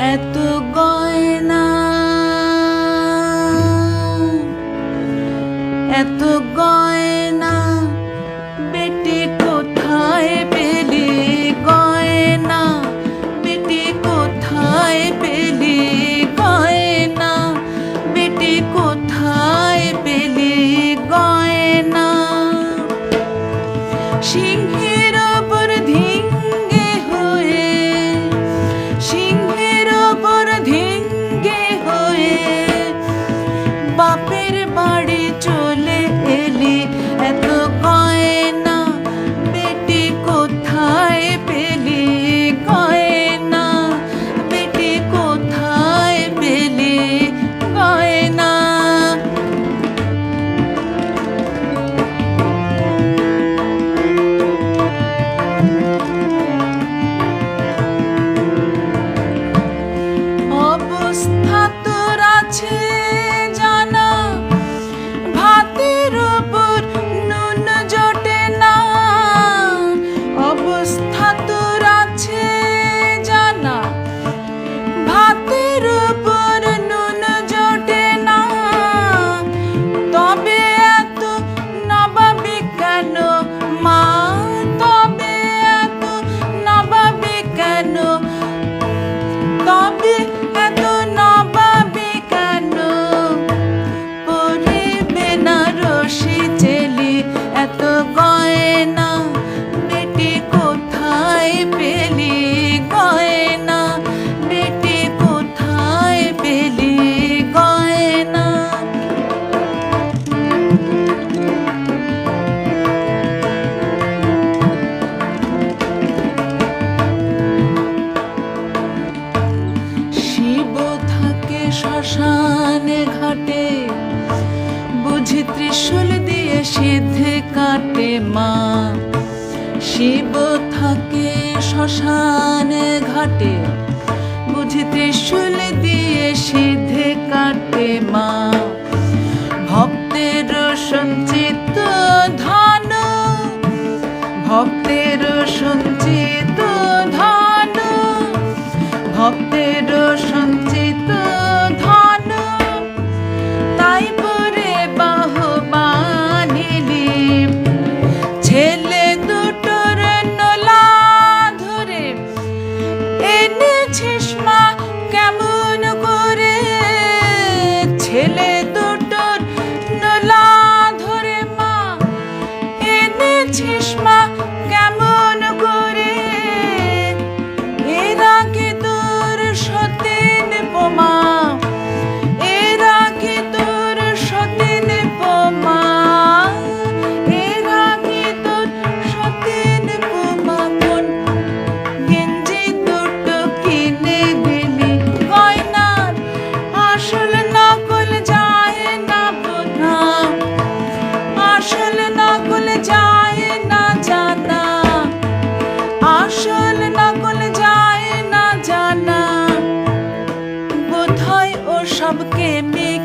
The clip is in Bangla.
এত গয়না এত গয়না, বেটি কোথায় পেলি গয়না? বেটি কোথায় পেলি গয়না? বেটি কোথায় পেলি গয়না? সিংহ শ্মশান ঘাটে, বুঝি ত্রিশূল দিয়ে সিদ্ধে কাটে মা। শিব থাকে শ্মশান ঘাটে, বুঝি ত্রিশূল দিয়ে সিদ্ধে কাটে মা। পেয়েছিস মা? became me